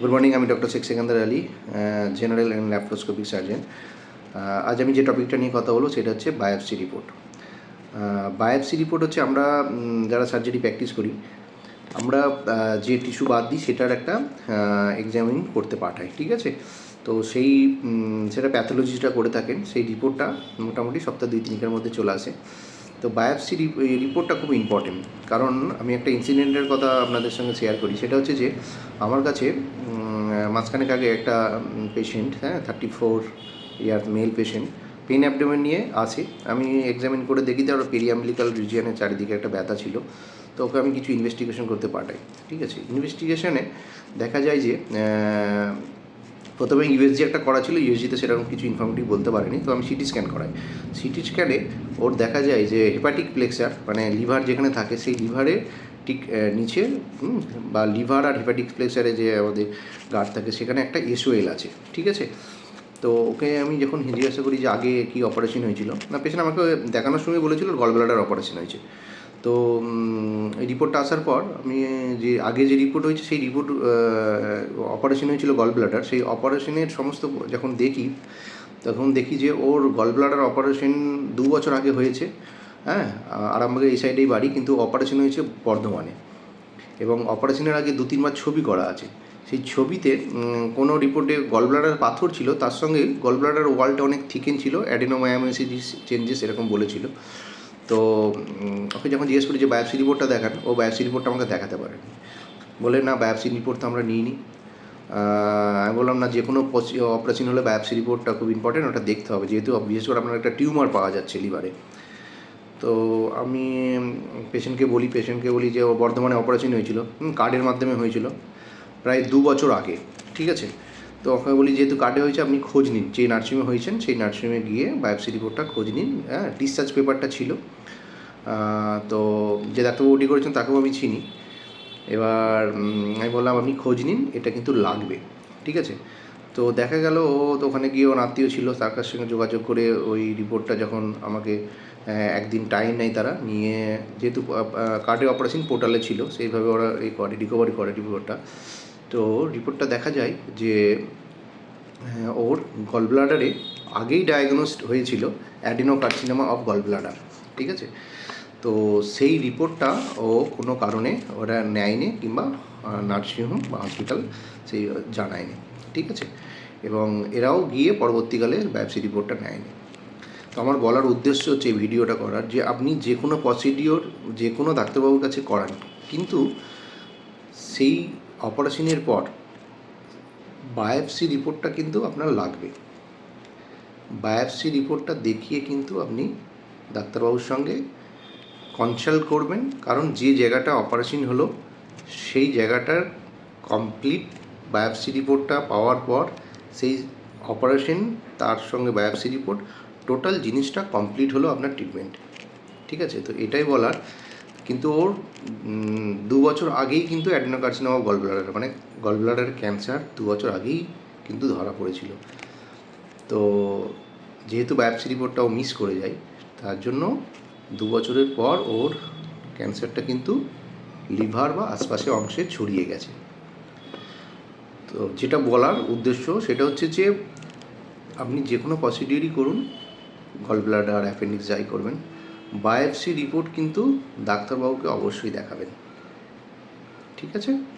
Good morning আমি doctor Sheikh Sekander Ali general and laparoscopic surgeon আজ আমি যে টপিকটা নিয়ে কথা বলব সেটা হচ্ছে বায়োপসি রিপোর্ট বায়োপসি রিপোর্ট হচ্ছে আমরা যারা সার্জারি প্র্যাকটিস করি আমরা আহ, যে টিস্যু বাদ দিই সেটার একটা এক্সামিন করতে পাঠাই ঠিক আছে? তো সেই সেটা প্যাথোলজিস্টরা করে থাকেন সেই রিপোর্টটা মোটামুটি সপ্তাহ দুই তিনিকের মধ্যে চলে আসে। তো বায়োপসি রিপোর্টটা খুব ইম্পর্টেন্ট কারণ আমি একটা ইনসিডেন্টের কথা আপনাদের সঙ্গে শেয়ার করি। সেটা হচ্ছে যে, আমার কাছে মাঝখানেক আগে একটা পেশেন্ট হ্যাঁ thirty four year male patient pain abdomen নিয়ে আসে। আমি এক্সামিন করে দেখি তার পেরিয়াম্বিলিক্যাল রিজিয়নের চারিদিকে একটা ব্যথা ছিল। তো ওকে আমি কিছু ইনভেস্টিগেশন করতে পাঠাই, ঠিক আছে? ইনভেস্টিগেশনে দেখা যায় যে প্রথমে ইউএসজি একটা করা ছিল ইউএসজিতে সেরকম কিছু ইনফর্মেটিভ বলতে পারেনি, তো আমি সিটি স্ক্যান করাই। সিটি স্ক্যানে ওর দেখা যায় যে হেপাটিক প্লেক্সার মানে লিভার যেখানে থাকে, সেই লিভারে ঠিক নিচে বা লিভার আর হেপাটিক প্লেক্সারে যে আমাদের গার্ড থাকে, সেখানে একটা এসওএল আছে, ঠিক আছে? তো ওকে আমি যখন জিজ্ঞাসা করি যে আগে কি অপারেশন হয়েছিল, না পেশেন্ট আমাকে দেখানোর সময় বলেছিল গল ব্লাডার অপারেশন হয়েছে। তো রিপোর্টটা আসার পর আমি যে, আগে যে রিপোর্ট হয়েছে, সেই রিপোর্ট অপারেশন হয়েছিল গল ব্লাডার সেই অপারেশনের সমস্ত যখন দেখি, তখন দেখি যে, ওর গল ব্লাডার অপারেশন দু বছর আগে হয়েছে। হ্যাঁ আরামবাগের এই সাইডেই বাড়ি, কিন্তু অপারেশন হয়েছে বর্ধমানে। এবং অপারেশনের আগে দু, তিনবার ছবি করা আছে। সেই ছবিতে কোনো রিপোর্টে গলব্লাডার পাথর ছিল, তার সঙ্গে গলব্লাডার ওয়ালটা অনেক থিকেন ছিল অ্যাডেনোমায়ামাইসিস চেঞ্জেস এরকম বলেছিল। তো ওকে যখন জিজ্ঞেস করি যে বায়োপসি রিপোর্টটা দেখান ও বায়োপসি রিপোর্টটা আমাকে দেখাতে পারেনি। বলে না বায়োপসি রিপোর্ট তো আমরা নিইনি। আহ, আমি বললাম না যে কোনো অপারেশন হলে বায়োপসি রিপোর্টটা খুব ইম্পর্টেন্ট ওটা দেখতে হবে। যেহেতু বিশেষ করে আপনার একটা টিউমার পাওয়া যাচ্ছে লিভারে। তো আমি পেশেন্টকে বলি পেশেন্টকে বলি যে ও বর্ধমানে অপারেশন হয়েছিল। কার্ডের মাধ্যমে হয়েছিল প্রায় দু বছর আগে ঠিক আছে? তো ওকে বলি, যেহেতু কার্ডে হয়েছে, আপনি খোঁজ নিন। যে নার্সিংহোমে হয়েছেন, সেই নার্সিংহোমে গিয়ে বায়োপসি রিপোর্টটা খোঁজ নিন। হ্যাঁ ডিসচার্জ পেপারটা ছিল। তো যে ডাক্তারবাবু ওটি করেছেন, তাকেও আমি চিনি। এবার আমি বললাম, আপনি খোঁজ নিন, এটা কিন্তু লাগবে। ঠিক আছে? তো দেখা গেল, ও তো ওখানে গিয়ে ওর আত্মীয় ছিল, তার কাছ সঙ্গে যোগাযোগ করে ওই রিপোর্টটা যখন আমাকে একদিন টাইম নেয় তারা, নিয়ে যেহেতু কার্ডে অপারেশন পোর্টালে ছিল, সেইভাবে ওরা এই করে রিকভারি করে রিপোর্টটা। তো রিপোর্টটা দেখা যায় যে ওর গল ব্লাডারে আগেই ডায়াগনোসড হয়েছিল অ্যাডিনোকার্সিনোমা অফ গল ব্লাডার ঠিক আছে? তো সেই রিপোর্টটা ও কোনো কারণে ওরা নেয়নি কিংবা নার্সিংহোম বা হসপিটাল সেই জানায়নি, ঠিক আছে? এবং এরাও গিয়ে পরবর্তীকালে ব্যবসি রিপোর্টটা নেয়নি। তো আমার বলার উদ্দেশ্য হচ্ছে এই ভিডিওটা করার যে, আপনি যে কোনো প্রসিডিওর যে কোনো ডাক্তারবাবুর কাছে করান, কিন্তু সেই অপারেশনের পর বায়োপসি রিপোর্টটা কিন্তু আপনার লাগবে। বায়োপসি রিপোর্টটা দেখিয়ে কিন্তু আপনি ডাক্তারবাবুর সঙ্গে কনসাল্ট করবেন, কারণ যে জায়গাটা অপারেশন হলো, সেই জায়গাটার কমপ্লিট বায়োপসি রিপোর্টটা পাওয়ার পর সেই অপারেশন তার সঙ্গে বায়োপসি রিপোর্ট টোটাল জিনিসটা কমপ্লিট হলো আপনার ট্রিটমেন্ট ঠিক আছে? তো এটাই বলার। কিন্তু ওর দু বছর আগেই কিন্তু অ্যাডেনোকার্সিনোমা গল ব্লাডার মানে গল ব্লাডার ক্যান্সার দু বছর আগেই কিন্তু ধরা পড়েছিল। তো যেহেতু বায়োপসি ও মিস করে যায়, তার জন্য দু বছরের পর ওর ক্যান্সারটা কিন্তু লিভার বা আশপাশে অংশে ছড়িয়ে গেছে। তো যেটা বলার উদ্দেশ্য সেটা হচ্ছে যে, আপনি যে কোনো প্রসিডিউরই করুন গল ব্লাডার অ্যাপেন্ডিক্স যাই করবেন বায়োপসি রিপোর্ট কিন্তু ডাক্তারবাবুকে অবশ্যই দেখাবেন। ঠিক আছে?